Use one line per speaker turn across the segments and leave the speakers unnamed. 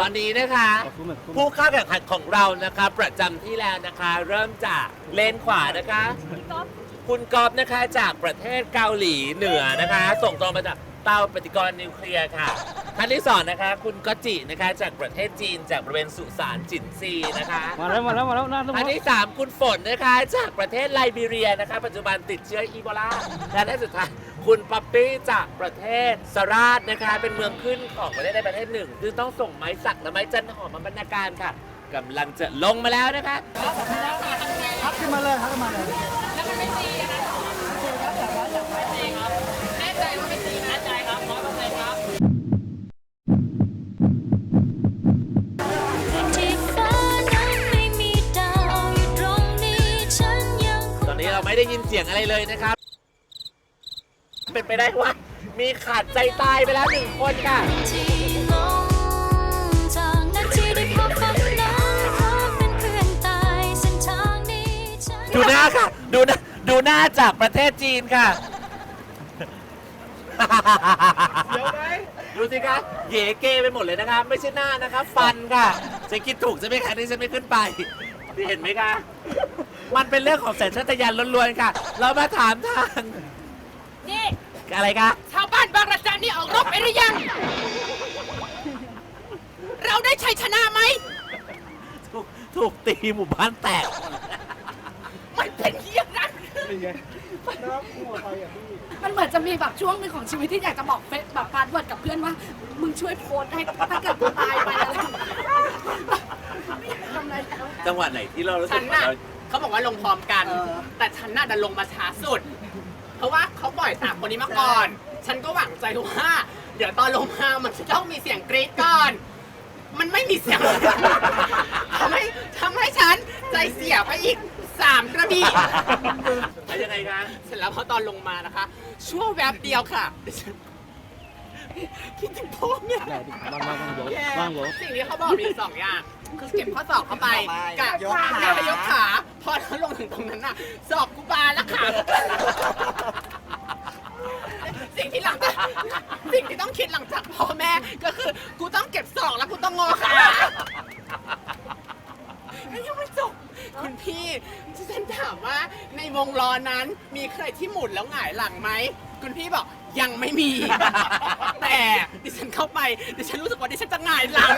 ตอนนี้นะคะ ผู้เข้าแข่งขันของเรานะคะ ประจำที่แล้วนะคะ เริ่มจากเลนขวานะคะ คุณกอฟนะคะจากประเทศเกาหลีเหนือนะคะ ส่งตรงมาจากเตาปฏิกรณ์นิวเคลียร์ค่ะ ท่านที่สองนะคะคุณก็จินะคะจากประเทศจีนจากบริเวณสุสานจินซีนะคะ
มาแล้วมาแล้วมาแล้วน่าสม
อันที่3คุณฝนนะคะจากประเทศไลบีเรียนะคะปัจจุบันติดเชื้ออีโบลาและอันสุดท้ายคุณป๊อปปี้จากประเทศสราชนะคะ เป็นเมืองขึ้นของประเทศใดประเทศหนึ่งซึ่งต้องส่งไม้สักและไม้จันหอมมาบรรณาการค่ะกำลังจะลงมาแล้วนะคะ
พักขึ้นมาเลยพักขึ้นมาเลย
ไม่
ได้ยินเสียงอะไรเลยนะครับ เป็นไปได้ว่า มีขาดใจตายไปแล้วหนึ่งคนค่ะ
ที่ลงทางนาทีได้พบฝันนั้นขอเป็นเพื่อนตายเส้นทางนี้ฉัน
ดูหน้าค่ะ ดูหน้าดูหน้าจากประเทศจีนค่ะ
เดี๋ยวไหม
ดูสิคะเหยเกไปหมดเลยนะคะไม่ใช่หน้านะคะ ฟันค่ะฉันคิดถูกใช่ไหมคะที่ฉันไม่ขึ้นไปนี่เห็นไหมคะ มันเป็นเรื่องของสัญชาตญาณล้วนๆค่ะ เรามาถามทาง
นี่
อะไรคะ
ชาวบ้านบางระจันนี่ออกรบไปหรือยัง เราได้ชัยชนะไหม
ถูกถูกตีหมู่บ้านแตก
มันเป็นเยี่ยงนั้น
เป็นไงน่ากลัวไปอะพี่
มันเหมือนจะมีแบบช่วงหนึ่งของชีวิตที่อยากจะบอกเฟซแบบพาสเวิร์ดกับเพื่อนว่า มึงช่วยโพสต์ให้ถ้าเกิดกูตายไปอะไรอย่างเงี้ยไม่อยากทำอะไรแล้ว
จังหวะไหนที่เรารู้สึ
ฉั
ก
น
ว่า
น่ะ
เรา
เขาบอกว่าลงพร้อมกันแต่ฉันน่ะดันลงมาช้าสุด เพราะว่าเขาปล่อยสามคนนี้มาก่อน ฉันก็หวังใจว่า เดี๋ยวตอนลงมามันจะต้องมีเสียงกรี๊ดก่อน มันไม่มีเสียง ทำให้ทำให้ฉันใจเสียไปอีกสามกระบี่
แล้วยังไงคะ
เสร็จแล้วพอตอนลงมานะคะ ชั่วแวบเดียวค่ะดิฉันคิดถึงพ่อเนี่ย
ได้ดิว่างว่างว่างโว้ว่างโว้
สิ่งที่เขาบอกมีสองอย่างคือเก็บข้อศอกเข้าไปกับ
ยกขา
กับยกขา พอเราลงถึงตรงนั้นน่ะศอกกูบาแล้วขาสิ่งที่หลังจากสิ่งที่ต้องคิดหลังจากพ่อแม่ก็คือ กูต้องเก็บศอกแล้วกูต้องงอขาแล้วยังไม่จบคุณพี่ฉันถามว่าในวงล้อนั้นมีใครที่หมุนแล้วหงายหลังไหม คุณพี่บอกยังไม่มี แต่ดิฉันเข้าไปดิฉันรู้สึกว่าดิฉันจะหงายหลัง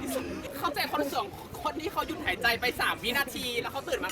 ดิฉันเข้าใจคนสองคน ที่เขาหยุดหายใจไป 3 วินาที แล้วเขาตื่นมา